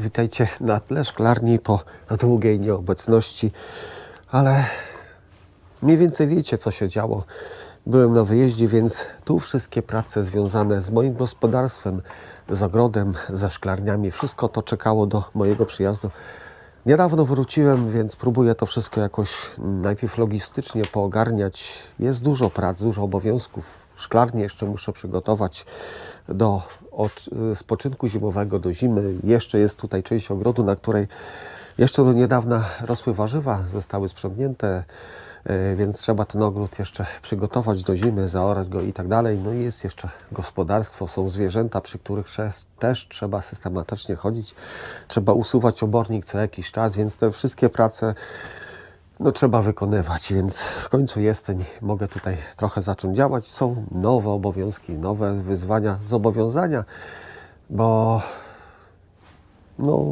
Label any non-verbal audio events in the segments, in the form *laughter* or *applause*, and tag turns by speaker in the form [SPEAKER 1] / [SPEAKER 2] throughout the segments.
[SPEAKER 1] witajcie na tle szklarni po długiej nieobecności, ale mniej więcej wiecie, co się działo. Byłem na wyjeździe, więc tu wszystkie prace związane z moim gospodarstwem, z ogrodem, ze szklarniami, wszystko to czekało do mojego przyjazdu. Niedawno wróciłem, więc próbuję to wszystko jakoś najpierw logistycznie poogarniać. Jest dużo prac, dużo obowiązków. Szklarnię jeszcze muszę przygotować do od, spoczynku zimowego, do zimy. Jeszcze jest tutaj część ogrodu, na której jeszcze do niedawna rosły warzywa, zostały sprzątnięte, e, więc trzeba ten ogród jeszcze przygotować do zimy, zaorać go i tak dalej. No i jest jeszcze gospodarstwo, są zwierzęta, przy których też trzeba systematycznie chodzić. Trzeba usuwać obornik co jakiś czas, więc te wszystkie prace no, trzeba wykonywać, więc w końcu jestem i mogę tutaj trochę zacząć działać. Są nowe obowiązki, nowe wyzwania, zobowiązania, bo no,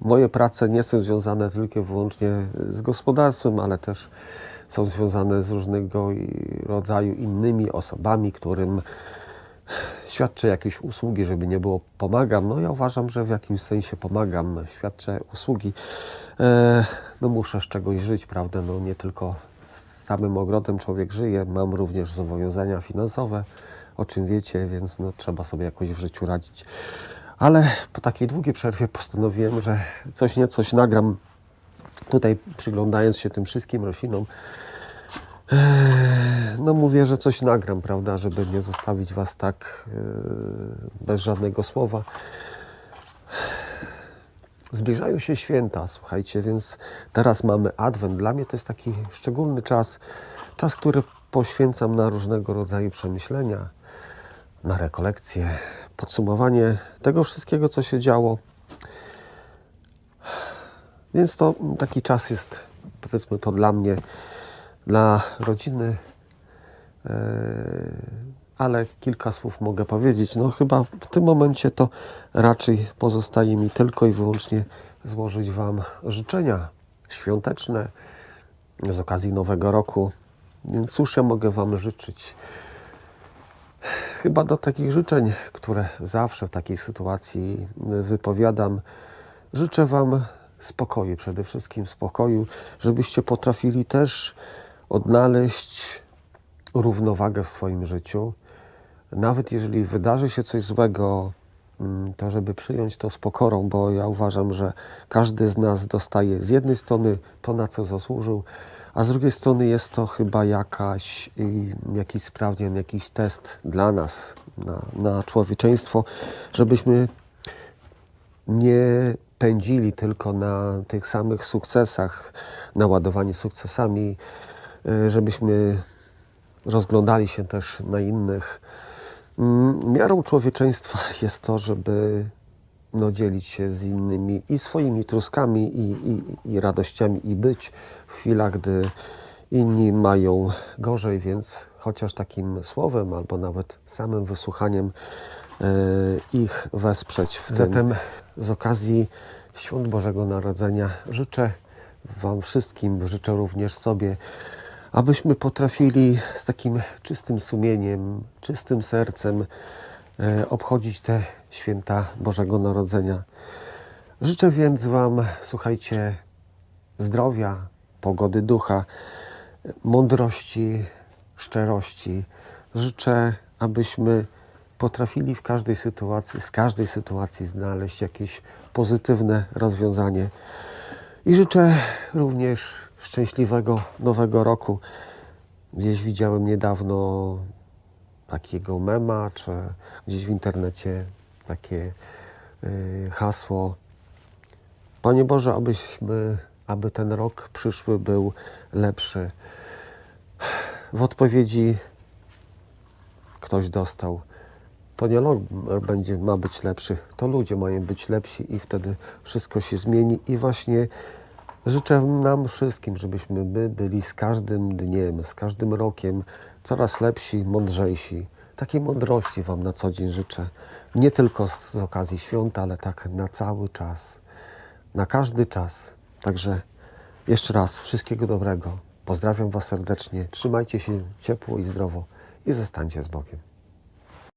[SPEAKER 1] moje prace nie są związane tylko i wyłącznie z gospodarstwem, ale też są związane z różnego rodzaju innymi osobami, którym świadczę jakieś usługi, żeby nie było pomagam. No ja uważam, że w jakimś sensie pomagam, świadczę usługi. E, no muszę z czegoś żyć, prawda? No nie tylko z samym ogrodem człowiek żyje, mam również zobowiązania finansowe, o czym wiecie, więc no, trzeba sobie jakoś w życiu radzić. Ale po takiej długiej przerwie postanowiłem, że coś nie coś nagram tutaj przyglądając się tym wszystkim roślinom. Eee, No mówię, że coś nagram, prawda, żeby nie zostawić Was tak e, bez żadnego słowa. Zbliżają się święta, słuchajcie, więc teraz mamy Adwent. Dla mnie to jest taki szczególny czas, czas, który poświęcam na różnego rodzaju przemyślenia, na rekolekcje, podsumowanie tego wszystkiego, co się działo. Więc to taki czas jest, powiedzmy to dla mnie, dla rodziny, e, ale kilka słów mogę powiedzieć. No chyba w tym momencie to raczej pozostaje mi tylko i wyłącznie złożyć Wam życzenia świąteczne z okazji Nowego Roku. Więc cóż ja mogę Wam życzyć? Chyba do takich życzeń, które zawsze w takiej sytuacji wypowiadam, życzę Wam spokoju, przede wszystkim spokoju, żebyście potrafili też odnaleźć równowagę w swoim życiu. Nawet jeżeli wydarzy się coś złego, mm, to żeby przyjąć to z pokorą, bo ja uważam, że każdy z nas dostaje z jednej strony to, na co zasłużył, a z drugiej strony jest to chyba jakaś, jakiś sprawdzian, jakiś test dla nas, na, na człowieczeństwo, żebyśmy nie pędzili tylko na tych samych sukcesach, naładowani sukcesami, żebyśmy rozglądali się też na innych. Mm, Miarą człowieczeństwa *laughs* jest to, żeby no, dzielić się z innymi i swoimi truskami, i, i, i radościami, i być w chwilach, gdy inni mają gorzej, więc chociaż takim słowem albo nawet samym wysłuchaniem e, ich wesprzeć w tym. Zatem z okazji Świąt Bożego Narodzenia życzę Wam wszystkim, życzę również sobie, abyśmy potrafili z takim czystym sumieniem, czystym sercem e, obchodzić te święta Bożego Narodzenia. Życzę więc Wam, słuchajcie, zdrowia, pogody ducha, mądrości, szczerości. Życzę, abyśmy potrafili w każdej sytuacji, z każdej sytuacji znaleźć jakieś pozytywne rozwiązanie. I życzę również szczęśliwego nowego roku. Gdzieś widziałem niedawno takiego mema, czy gdzieś w internecie takie y, hasło. Panie Boże, abyśmy, aby ten rok przyszły był lepszy. W odpowiedzi ktoś dostał. To nie rok będzie, ma być lepszy, to ludzie mają być lepsi i wtedy wszystko się zmieni. I właśnie życzę nam wszystkim, żebyśmy my byli z każdym dniem, z każdym rokiem coraz lepsi, mądrzejsi. Takiej mądrości Wam na co dzień życzę. Nie tylko z, okazji świąt, ale tak na cały czas, na każdy czas. Także jeszcze raz wszystkiego dobrego. Pozdrawiam Was serdecznie. Trzymajcie się ciepło i zdrowo i zostańcie z Bogiem.